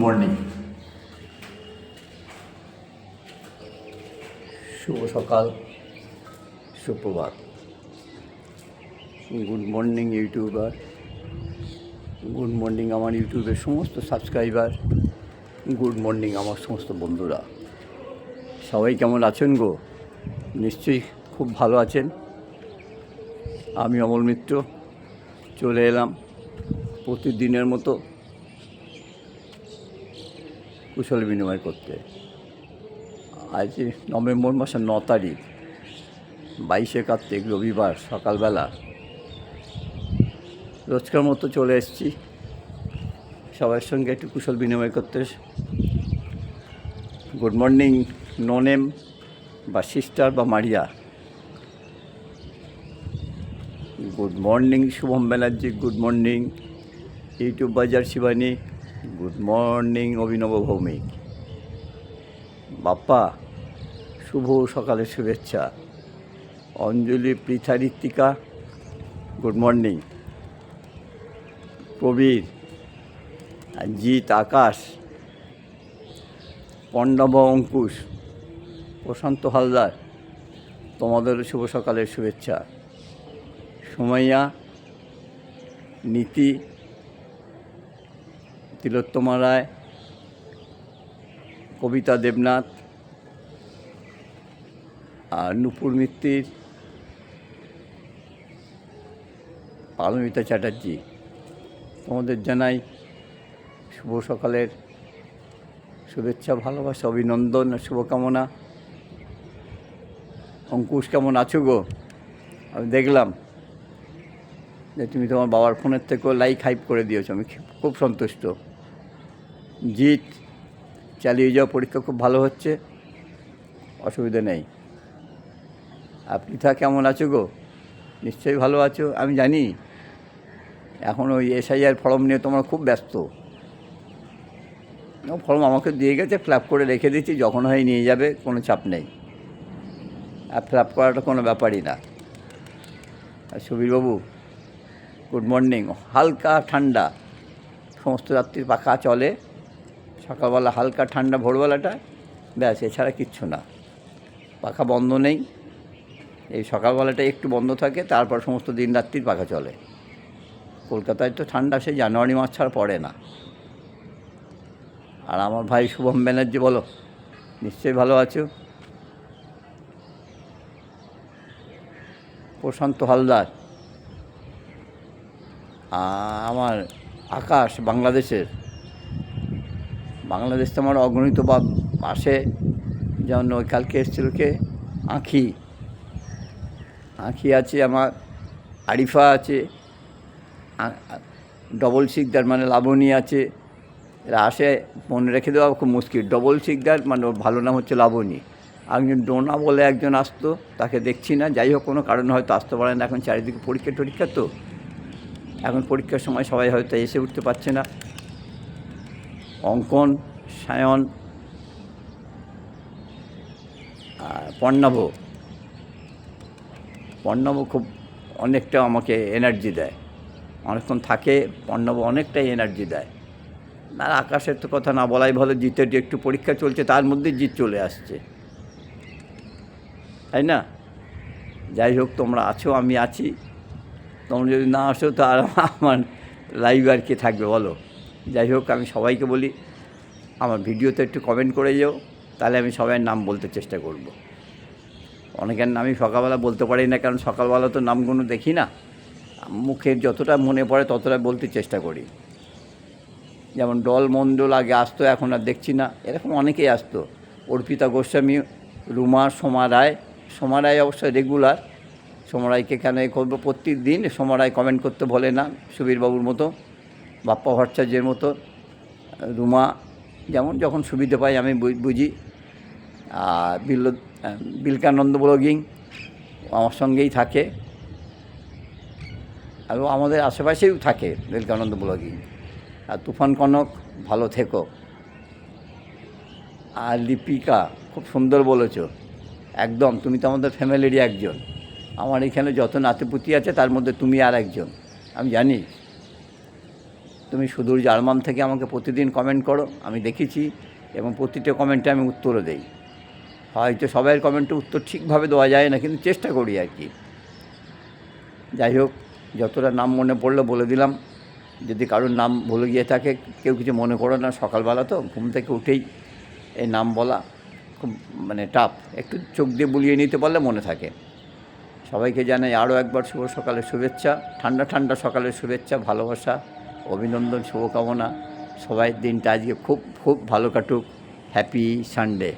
Morning শুভ সকাল, সুপ্রভাত। Good morning, YouTuber. Good morning, আমার ইউটিউবের সমস্ত সাবস্ক্রাইবার। গুড মর্নিং, আমার সমস্ত বন্ধুরা। সবাই কেমন আছেন গো? নিশ্চয়ই খুব ভালো আছেন। আমি অমল মিত্র, চলে এলাম। প্রতিদিনের মতো কুশল বিনিময় করতে। আজ নভেম্বর মাসের ন তারিখ, বাইশে কার্তিক, রবিবার সকালবেলা রোজকার মতো চলে এসেছি। সবার সঙ্গে একটু কুশল বিনিময় করতে। গুড মর্নিং, নোনেম বা সিস্টার বা Maria. Good morning, Shubham Banerjee, good morning, YouTube বাজার শিবানী গুড মর্নিং অভিনব ভৌমিক। বাপ্পা, শুভ সকালের শুভেচ্ছা। Anjali Pritha Ritwika good morning Prabir Jit Akash. পণ্ডব Ankush. প্রশান্ত হালদার। তোমাদের শুভ সকালের শুভেচ্ছা। সুমাইয়া, নীতি তিলোত্তমা রায়, কবিতা দেবনাথ, আর নুপুর মিত্তির, পারমিতা চ্যাটার্জি। তোমাদের জানাই শুভ সকালের শুভেচ্ছা, ভালোবাসা, অভিনন্দন শুভকামনা। অঙ্কুশ, কেমন আছো গো? আমি দেখলাম যে তুমি তোমার বাবার ফোনের থেকেও লাইক হাইপ করে দিয়েছ। আমি খুব সন্তুষ্ট। জিত চালিয়ে যাওয়া পরীক্ষা খুব ভালো হচ্ছে, অসুবিধা নেই। আর পৃথা কেমন আছো গো? নিশ্চয়ই ভালো আছো, আমি জানি। এখন ওই এসআইআর ফর্ম নিয়ে তোমরা খুব ব্যস্ত। ফর্ম আমাকে দিয়ে গেছে ফ্ল্যাপ করে রেখে দিচ্ছি যখন হয় নিয়ে যাবে, কোনো চাপ নেই। আর ফ্ল্যাপ করাটা কোনো ব্যাপারই না। আর সুবীরবাবু, গুড মর্নিং, হালকা ঠান্ডা, সমস্ত রাত্রির পাখা চলে। সকালবেলা হালকা ঠান্ডা ভোরবেলাটা, ব্যাস, এছাড়া কিচ্ছু না। পাখা বন্ধ নেই। এই সকালবেলাটা একটু বন্ধ থাকে, তারপর সমস্ত দিন রাত্রির পাখা চলে। কলকাতায় তো ঠান্ডা, সে জানুয়ারি মাস ছাড়া পড়ে না। আর আমার ভাই শুভম ব্যানার্জি, বলো, নিশ্চয়ই ভালো আছো? প্রশান্ত হালদার। আমার আকাশ, বাংলাদেশের। বাংলাদেশ তো আমার অগণিত বা আসে, যেমন কালকে এসেছিল কে? আঁখি। আঁখি আছে আমার, আরিফা আছে ডবল শিকদার মানে লাবণী আছে, এরা আসে, মনে রেখে দেওয়া খুব মুশকিল। ডবল শিকদার মানে ওর ভালো নাম হচ্ছে লাবণী। একজন ডোনা বলে একজন আসতো, তাকে দেখছি না, যাই হোক, কোনো কারণে হয়তো আসতে পারে না। এখন চারিদিকে পরীক্ষা টরীক্ষা তো, এখন পরীক্ষার সময় সবাই হয়তো এসে উঠতে পারছে না। অঙ্কন, সায়ন, আর পর্ণাভ পর্ণাভ খুব অনেকটা আমাকে এনার্জি দেয়। অনেকক্ষণ থাকে পর্ণাভ অনেকটাই এনার্জি দেয়। আর আকাশের তো কথা না বলাই ভালো জিতের যে একটু পরীক্ষা চলছে, তার মধ্যে জিত চলে আসছে। তাই না? যাই হোক, তোমরা আছো, আমি আছি। তোমরা যদি না আসো, তো আর আমার লাইভ আর কে থাকবে বলো? যাই হোক, আমি সবাইকে বলি, আমার ভিডিওতে একটু কমেন্ট করে যেও, তাহলে আমি সবাইয়ের নাম বলতে চেষ্টা করব। অনেকের নামই সকালবেলা বলতে পারি না, কারণ সকালবেলা তো নামগুলো দেখি না। মুখের যতটা মনে পড়ে ততটা বলতে চেষ্টা করি। যেমন, ডল মণ্ডল আগে আসতো, এখন আর দেখছি না। এরকম অনেকেই আসতো। অর্পিতা গোস্বামী, রুমা, সোমা রায়। সোমা রায় অবশ্য রেগুলার সোমা সোমরাইকে কেন এ করব? প্রত্যেক দিন সোমা রায় কমেন্ট করতে বলে না, সুবীরবাবুর মতো। বাপ্পা ভট্টাচার্যের মতো রুমা যেমন যখন সুবিধে পাই আমি বুঝি আর বিল বিলকানন্দ ব্লগিং আমার সঙ্গেই থাকে। আর আমাদের আশেপাশেও থাকে বিলকানন্দ ব্লগিং। আর তুফান কনক, ভালো থেকো। আর লিপিকা, খুব সুন্দর বলেছ। একদম, তুমি তো আমাদের ফ্যামিলিরই একজন। আমার এখানে যত নাতিপুতি আছে, তার মধ্যে তুমি আর একজন। আমি জানি তুমি সুদূর জার্মান থেকে আমাকে প্রতিদিন কমেন্ট করো, আমি দেখেছি এবং প্রতিটা কমেন্টে আমি উত্তরও দেই। হয়তো সবাইয়ের কমেন্টে উত্তর ঠিকভাবে দেওয়া যায় না, কিন্তু চেষ্টা করি আর কি। যাই হোক, যতটা নাম মনে পড়ল বলে দিলাম। যদি কারোর নাম ভুলে গিয়ে থাকে, কেউ কিছু মনে করো না, সকালবেলা তো ঘুম থেকে উঠেই এই নাম বলা খুব মানে টাফ একটু চোখ দিয়ে বুলিয়ে নিতে পারলে মনে থাকে। সবাইকে জানাই আরও একবার শুভ সকালের শুভেচ্ছা, ঠান্ডা ঠান্ডা সকালের শুভেচ্ছা, ভালোবাসা। অভিনন্দন শুভকামনা। সবাই দিনটা আজকে খুব খুব ভালো কাটুক। Happy Sunday